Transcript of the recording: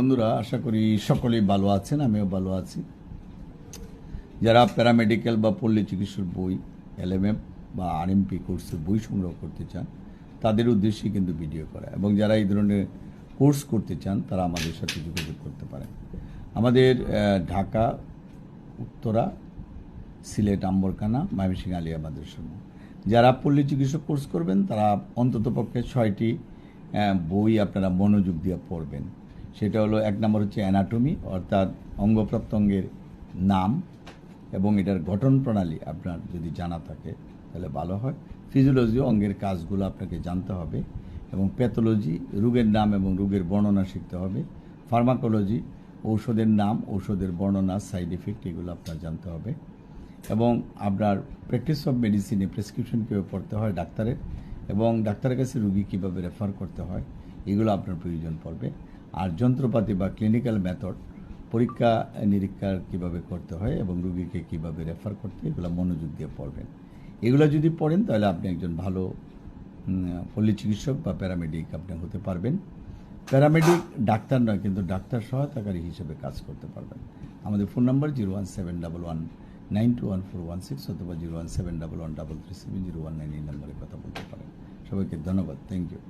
বন্ধুরা, আশা করি সকলেই ভালো আছেন, আমিও ভালো আছি। যারা প্যারামেডিক্যাল বা পল্লী চিকিৎসার বই, এলএমএফ বা আরএমপি কোর্সের বই সংগ্রহ করতে চান, তাদের উদ্দেশ্যে কিন্তু ভিডিও করা। এবং যারা এই ধরনের কোর্স করতে চান, তারা আমাদের সাথে যোগাযোগ করতে পারেন। আমাদের ঢাকা, উত্তরা, সিলেট আম্বরকানা ময়মনসিংহ আলিয়া মাদ্রাসা যারা পল্লী চিকিৎসক কোর্স করবেন, তারা অন্ততপক্ষে ছয়টি বই আপনারা মনোযোগ দিয়ে পড়বেন। সেটা হলো এক নম্বর হচ্ছে অ্যানাটমি অর্থাৎ অঙ্গ প্রত্যঙ্গের নাম এবং এটার গঠন প্রণালী আপনার যদি জানা থাকে, তাহলে ভালো হয়। ফিজিওলজি অঙ্গের কাজগুলো আপনাকে জানতে হবে এবং প্যাথোলজি রোগের নাম এবং রোগের বর্ণনা শিখতে হবে। ফার্মাকোলজি ঔষধের নাম, ঔষধের বর্ণনা সাইড এফেক্ট এগুলো আপনার জানতে হবে। এবং আপনার প্র্যাকটিস অফ মেডিসিনে প্রেসক্রিপশন কীভাবে পড়তে হয় ডাক্তারের এবং ডাক্তারের কাছে রুগী কীভাবে রেফার করতে হয়, এগুলো আপনার প্রয়োজন পড়বে। আর যন্ত্রপাতি বা ক্লিনিক্যাল মেথড পরীক্ষা নিরীক্ষা কীভাবে করতে হয় এবং রুগীকে কীভাবে রেফার করতে হয়, এগুলো মনোযোগ দিয়ে পড়বেন। এগুলো যদি পড়েন তাহলে আপনি একজন ভালো পল্লী চিকিৎসক বা প্যারামেডিক আপনি হতে পারবেন। প্যারামেডিক ডাক্তার নয় কিন্তু ডাক্তার সহায়তাকারী হিসেবে কাজ করতে পারবেন। আমাদের phone number zero one seven double one nine two one four one six অথবা zero one seven double one double three seven zero one nine এই নাম্বারে কথা বলতে পারেন। সবাইকে ধন্যবাদ। Thank you